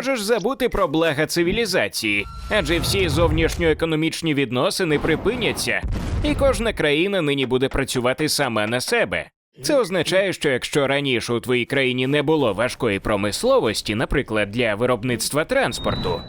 Можеш забути про блага цивілізації, адже всі зовнішньоекономічні відносини припиняться, і кожна країна нині буде працювати сама на себе. Це означає, що якщо раніше у твоїй країні не було важкої промисловості, наприклад, для виробництва транспорту,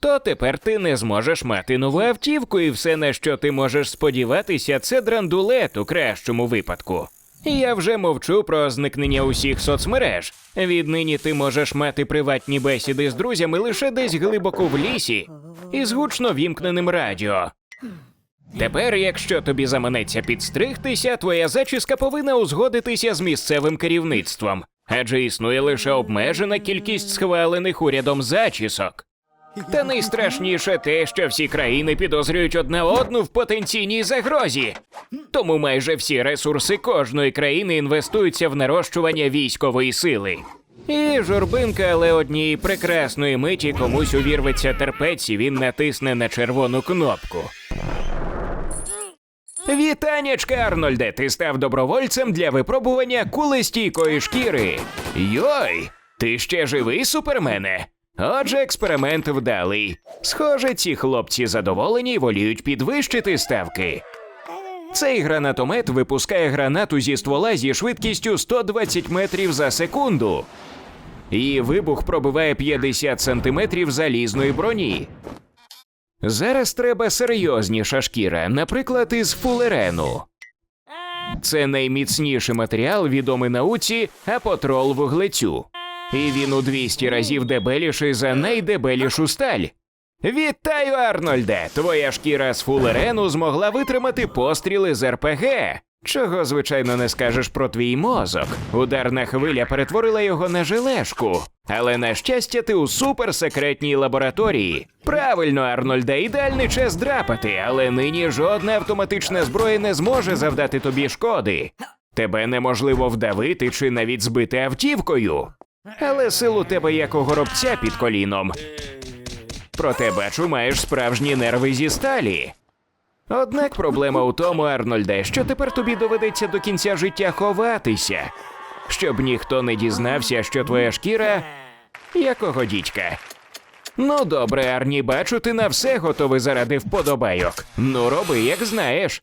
то тепер ти не зможеш мати нову автівку, і все, на що ти можеш сподіватися, це драндулет у кращому випадку. Я вже мовчу про зникнення усіх соцмереж. Віднині ти можеш мати приватні бесіди з друзями лише десь глибоко в лісі і з гучно вімкненим радіо. Тепер, якщо тобі заманеться підстригтися, твоя зачіска повинна узгодитися з місцевим керівництвом, адже існує лише обмежена кількість схвалених урядом зачісок. Та найстрашніше те, що всі країни підозрюють одна одну в потенційній загрозі. Тому майже всі ресурси кожної країни інвестуються в нарощування військової сили. І журбинка, але однієї прекрасної миті комусь увірветься терпець, і він натисне на червону кнопку. Вітанечка, Арнольде! Ти став добровольцем для випробування кулестійкої шкіри. Йой! Ти ще живий, супермене? Отже, експеримент вдалий. Схоже, ці хлопці задоволені і воліють підвищити ставки. Цей гранатомет випускає гранату зі ствола зі швидкістю 120 метрів за секунду. Її вибух пробиває 50 сантиметрів залізної броні. Зараз треба серйозніша шкіра, наприклад, із фулерену. Це найміцніший матеріал, відомий науці апотрол вуглецю. І він у 200 разів дебеліший за найдебелішу сталь. Вітаю, Арнольде! Твоя шкіра з фулерену змогла витримати постріли з РПГ. Чого, звичайно, не скажеш про твій мозок. Ударна хвиля перетворила його на желешку. Але на щастя, ти у суперсекретній лабораторії. Правильно, Арнольде, ідеальний час драпати, але нині жодна автоматична зброя не зможе завдати тобі шкоди. Тебе неможливо вдавити чи навіть збити автівкою. Але сил у тебе як у горобця під коліном. Проте бачу, маєш справжні нерви зі сталі. Однак проблема у тому, Арнольде, що тепер тобі доведеться до кінця життя ховатися, щоб ніхто не дізнався, що твоя шкіра якого дідька. Ну добре, Арні, бачу, ти на все готовий заради вподобайок. Ну, роби, як знаєш.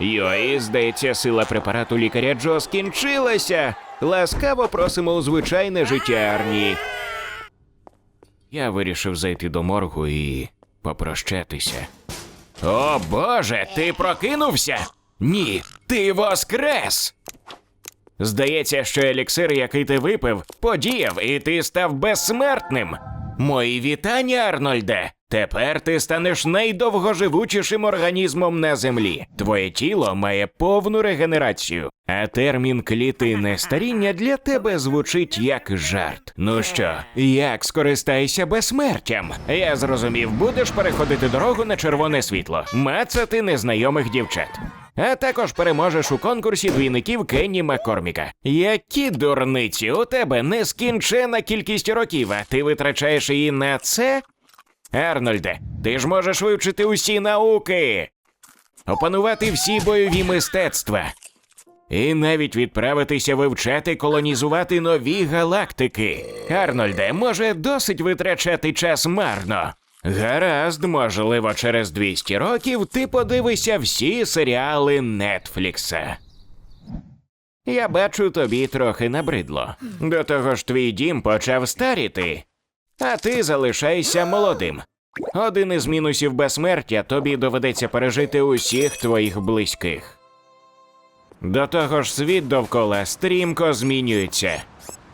Йой, здається, сила препарату лікаря Джо скінчилася. Ласкаво просимо у звичайне життя Арні. Я вирішив зайти до моргу і попрощатися. О Боже, ти прокинувся? Ні, ти воскрес. Здається, що еліксир, який ти випив, подіяв, і ти став безсмертним. Мої вітання, Арнольде. Тепер ти станеш найдовгоживучішим організмом на землі. Твоє тіло має повну регенерацію, а термін клітинне старіння для тебе звучить як жарт. Ну що, як скористайся безсмертям? Я зрозумів, будеш переходити дорогу на червоне світло, мацати незнайомих дівчат. А також переможеш у конкурсі двійників Кенні Маккорміка. Які дурниці, у тебе нескінчена кількість років, а ти витрачаєш її на це? Арнольде, ти ж можеш вивчити усі науки, опанувати всі бойові мистецтва. І навіть відправитися вивчати колонізувати нові галактики. Арнольде, може, досить витрачати час марно. Гаразд, можливо, через 200 років ти подивишся всі серіали Нетфлікса. Я бачу, тобі трохи набридло. До того ж, твій дім почав старіти, а ти залишайся молодим. Один із мінусів безсмертя тобі доведеться пережити усіх твоїх близьких. До того ж, світ довкола стрімко змінюється.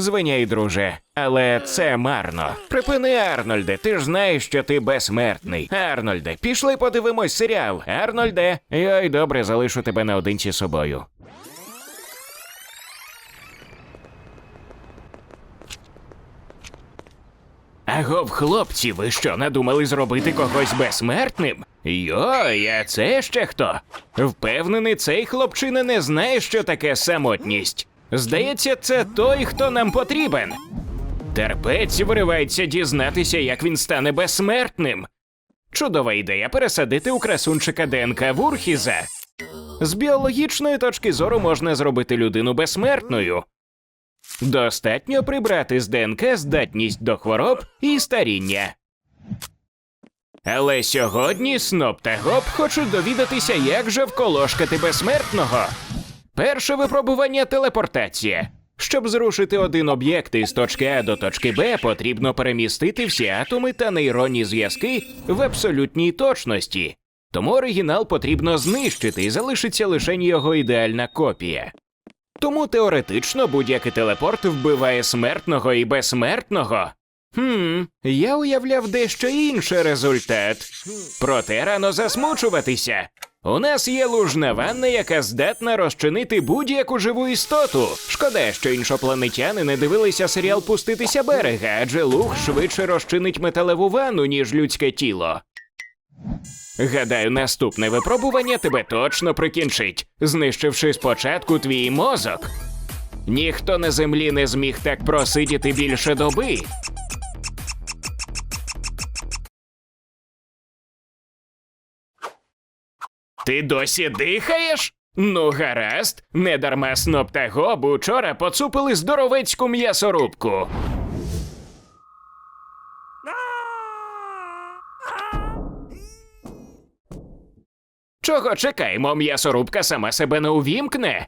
Звиняй, друже, але це марно. Припини, Арнольде, ти ж знаєш, що ти безсмертний. Арнольде, пішли подивимось серіал. Арнольде, йой, добре, залишу тебе наодинці з собою. Агов, хлопці, ви що, надумали зробити когось безсмертним? Йой, а це ще хто? Впевнений, цей хлопчина не знає, що таке самотність. Здається, це той, хто нам потрібен. Терпець виривається дізнатися, як він стане безсмертним. Чудова ідея пересадити у красунчика ДНК Вурхіза. З біологічної точки зору можна зробити людину безсмертною. Достатньо прибрати з ДНК здатність до хвороб і старіння. Але сьогодні Сноп та Гоп хочуть довідатися, як же вколошкати безсмертного. Перше випробування телепортація. Щоб зрушити один об'єкт із точки А до точки Б, потрібно перемістити всі атоми та нейронні зв'язки в абсолютній точності. Тому оригінал потрібно знищити і залишиться лише його ідеальна копія. Тому теоретично будь-який телепорт вбиває смертного і безсмертного. Хм, я уявляв дещо інший результат. Проте рано засмучуватися. У нас є лужна ванна, яка здатна розчинити будь-яку живу істоту. Шкода, що іншопланетяни не дивилися серіал Пуститися берега, адже луг швидше розчинить металеву ванну, ніж людське тіло. Гадаю, наступне випробування тебе точно прикінчить, знищивши спочатку твій мозок. Ніхто на землі не зміг так просидіти більше доби. Ти досі дихаєш? Ну, гаразд, недарма сноп та гоб учора поцупили здоровецьку м'ясорубку. Чого чекаємо? М'ясорубка сама себе не увімкне.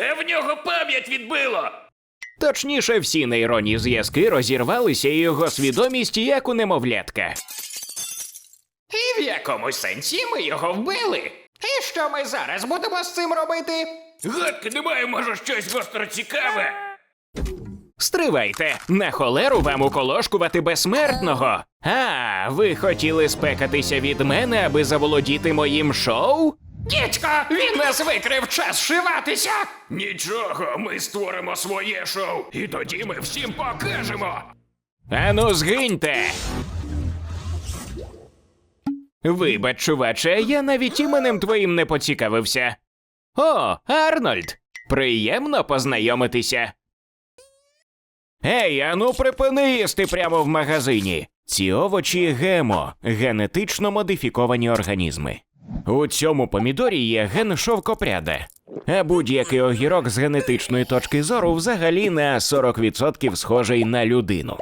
Та в нього пам'ять відбило. Точніше, всі нейронні зв'язки розірвалися, і його свідомість як у немовлятка. І в якомусь сенсі ми його вбили. І що ми зараз будемо з цим робити? Гадки немає, може, щось гостро цікаве. Стривайте, на холеру вам уколошкувати безсмертного. А, ви хотіли спекатися від мене, аби заволодіти моїм шоу? Дідько, він нас викрив час шиватися. Нічого, ми створимо своє шоу, і тоді ми всім покажемо. Ану, згиньте. Вибач, чуваче, я навіть іменем твоїм не поцікавився. О, Арнольд! Приємно познайомитися. Ей, ану припини їсти прямо в магазині. Ці овочі гемо, генетично модифіковані організми. У цьому помідорі є ген шовкопряда. А будь-який огірок з генетичної точки зору взагалі на 40% схожий на людину.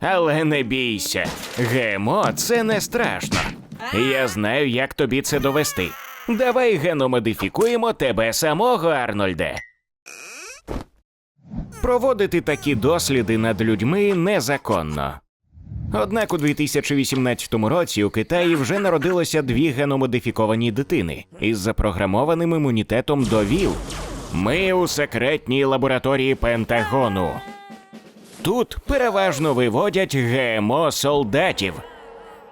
Але не бійся, ГМО це не страшно. Я знаю, як тобі це довести. Давай геномодифікуємо тебе самого, Арнольде. Проводити такі досліди над людьми незаконно. Однак у 2018 році у Китаї вже народилося дві геномодифіковані дитини із запрограмованим імунітетом до ВІЛ. Ми у секретній лабораторії Пентагону. Тут переважно виводять ГМО солдатів.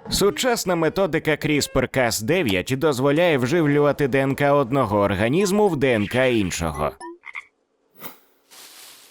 Сучасна методика CRISPR-Cas9 дозволяє вживлювати ДНК одного організму в ДНК іншого.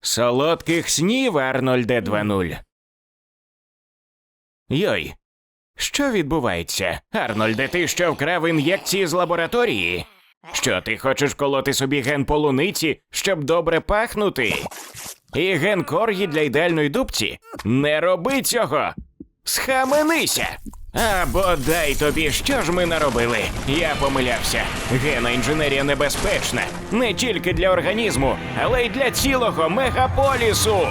Солодких снів, Арнольде 2.0. Йой. Що відбувається? Арнольде, ти що вкрав ін'єкції з лабораторії? Що ти хочеш колоти собі ген полуниці, щоб добре пахнути? І ген коргі для ідеальної дубці? Не роби цього! Схаменися! А бодай тобі, що ж ми наробили? Я помилявся. Гена інженерія небезпечна не тільки для організму, але й для цілого мегаполісу.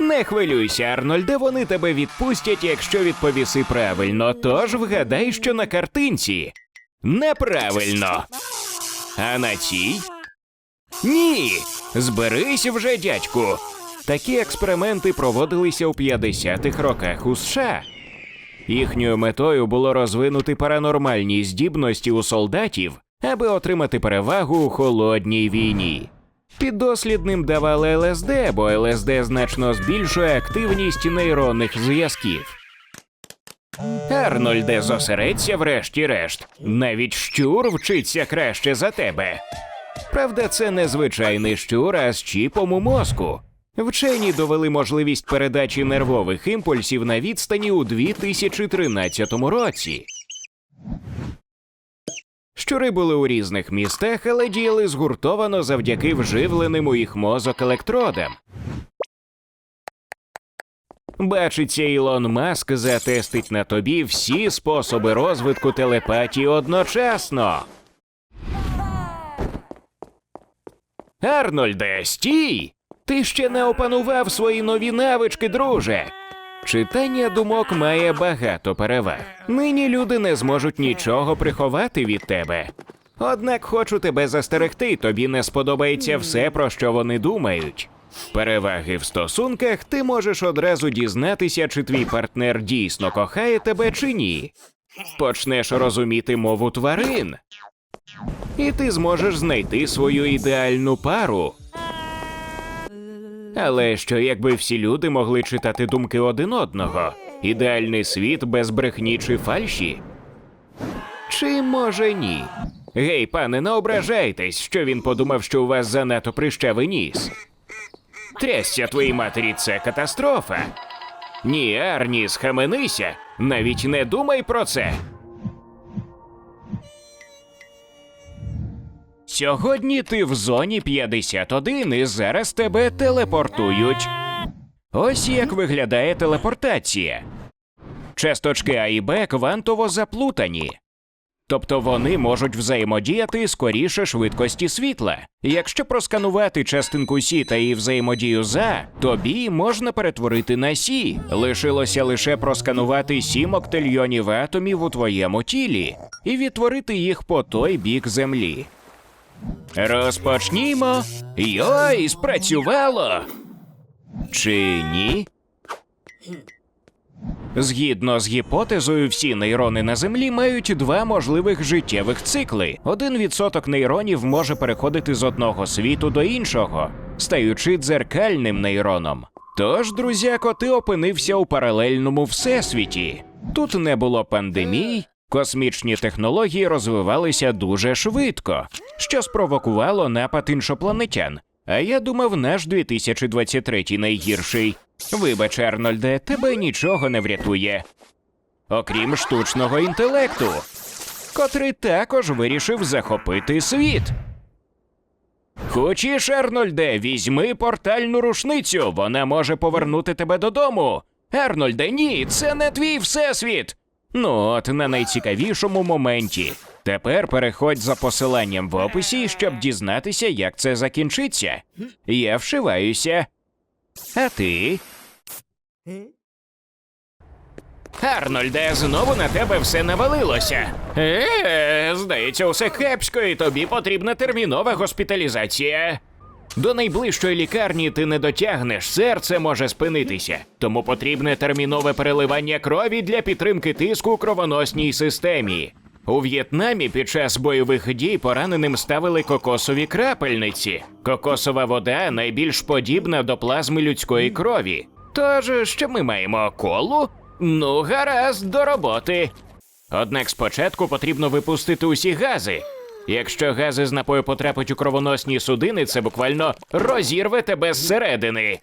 Не хвилюйся, Арнольде, вони тебе відпустять, якщо відповіси правильно. Тож вгадай, що на картинці. Неправильно. А на цій? Ні. Зберись вже, дядьку. Такі експерименти проводилися у 50-х роках у США. Їхньою метою було розвинути паранормальні здібності у солдатів, аби отримати перевагу у холодній війні. Піддослідним давали ЛСД, бо ЛСД значно збільшує активність нейронних зв'язків. Арнольде, зосередься врешті-решт. Навіть щур вчиться краще за тебе. Правда, це не звичайний щур, а з чіпом у мозку. Вчені довели можливість передачі нервових імпульсів на відстані у 2013 році. Щури були у різних містах, але діяли згуртовано завдяки вживленим у їх мозок електродам. Бачиться, Ілон Маск затестить на тобі всі способи розвитку телепатії одночасно. Арнольде, стій! Ти ще не опанував свої нові навички, друже. Читання думок має багато переваг. Нині люди не зможуть нічого приховати від тебе. Однак хочу тебе застерегти, тобі не сподобається все, про що вони думають. Переваги в стосунках ти можеш одразу дізнатися, чи твій партнер дійсно кохає тебе чи ні. Почнеш розуміти мову тварин. І ти зможеш знайти свою ідеальну пару. Але що якби всі люди могли читати думки один одного? Ідеальний світ без брехні чи фальші? Чи може ні? Гей, пане, не ображайтесь, що він подумав, що у вас занадто прищавий ніс. Трясся твоїй матері, це катастрофа. Ні, Арні, схаменися, навіть не думай про це. Сьогодні ти в зоні 51 і зараз тебе телепортують. Ось як виглядає телепортація. Часточки А і Б квантово заплутані. Тобто вони можуть взаємодіяти скоріше швидкості світла. Якщо просканувати частинку Сі та її взаємодію за, то Бі можна перетворити на Сі. Лишилося лише просканувати 7 октильйонів атомів у твоєму тілі і відтворити їх по той бік землі. Розпочнімо. Йой, спрацювало. Чи ні? Згідно з гіпотезою, всі нейрони на землі мають два можливих життєвих цикли. Один відсоток нейронів може переходити з одного світу до іншого, стаючи дзеркальним нейроном. Тож, друзяко, ти опинився у паралельному всесвіті. Тут не було пандемій, космічні технології розвивалися дуже швидко, що спровокувало напад іншопланетян. А я думав, наш 2023 найгірший. Вибач, Арнольде, тебе нічого не врятує. Окрім штучного інтелекту, котрий також вирішив захопити світ. Хочеш, Арнольде, візьми портальну рушницю, вона може повернути тебе додому. Арнольде, ні, це не твій всесвіт. Ну от на найцікавішому моменті. Тепер переходь за посиланням в описі, щоб дізнатися, як це закінчиться. Я вшиваюся. А ти? Арнольде, знову на тебе все навалилося. Е, здається, усе кепсько, і тобі потрібна термінова госпіталізація. До найближчої лікарні ти не дотягнеш, серце може спинитися. Тому потрібне термінове переливання крові для підтримки тиску у кровоносній системі. У В'єтнамі під час бойових дій пораненим ставили кокосові крапельниці. Кокосова вода найбільш подібна до плазми людської крові. Тож, що ми маємо колу? Ну, гаразд, до роботи. Однак спочатку потрібно випустити усі гази. Якщо гази з напою потрапить у кровоносні судини, це буквально розірве тебе зсередини.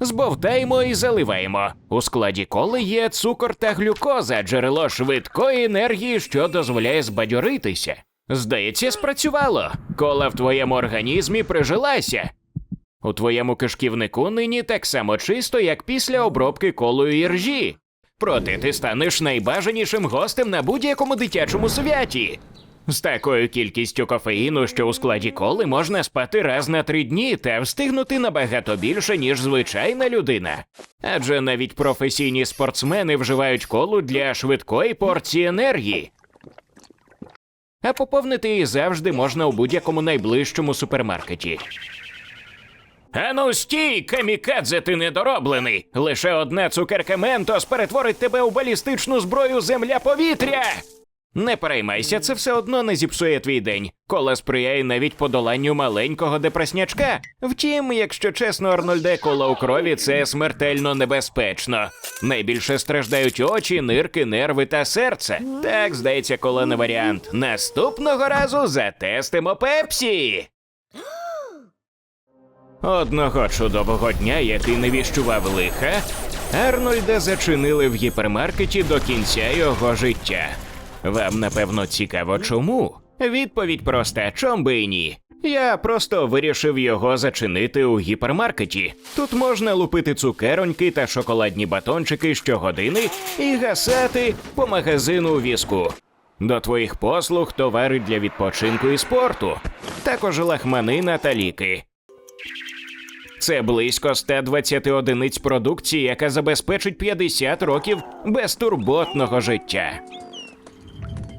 Збовтаємо і заливаємо. У складі коли є цукор та глюкоза, джерело швидкої енергії, що дозволяє збадьоритися. Здається, спрацювало. Кола в твоєму організмі прижилася. У твоєму кишківнику нині так само чисто, як після обробки колою іржі. Проте ти станеш найбажанішим гостем на будь-якому дитячому святі. З такою кількістю кофеїну, що у складі коли можна спати раз на три дні та встигнути набагато більше, ніж звичайна людина. Адже навіть професійні спортсмени вживають колу для швидкої порції енергії. А поповнити її завжди можна у будь-якому найближчому супермаркеті. Ану стій, камікадзе, ти недороблений. Лише одна цукерка Ментос перетворить тебе у балістичну зброю земля-повітря. Не переймайся, це все одно не зіпсує твій день. Кола сприяє навіть подоланню маленького депреснячка. Втім, якщо чесно, Арнольде, кола у крові це смертельно небезпечно. Найбільше страждають очі, нирки, нерви та серце. Так, здається, кола не варіант. Наступного разу затестимо пепсі. Одного чудового дня, який не віщував лиха, Арнольда зачинили в гіпермаркеті до кінця його життя. Вам напевно цікаво, чому? Відповідь проста, чом би і ні. Я просто вирішив його зачинити у гіпермаркеті. Тут можна лупити цукероньки та шоколадні батончики щогодини і гасати по магазину візку. До твоїх послуг товари для відпочинку і спорту, також лахманина та ліки. Це близько 120 одиниць продукції, яка забезпечить 50 років безтурботного життя.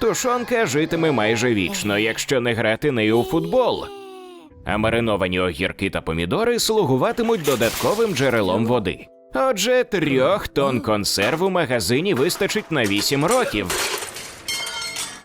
Тушонка житиме майже вічно, якщо не грати нею у футбол. А мариновані огірки та помідори слугуватимуть додатковим джерелом води. Отже, трьох тонн консерв у магазині вистачить на 8 років.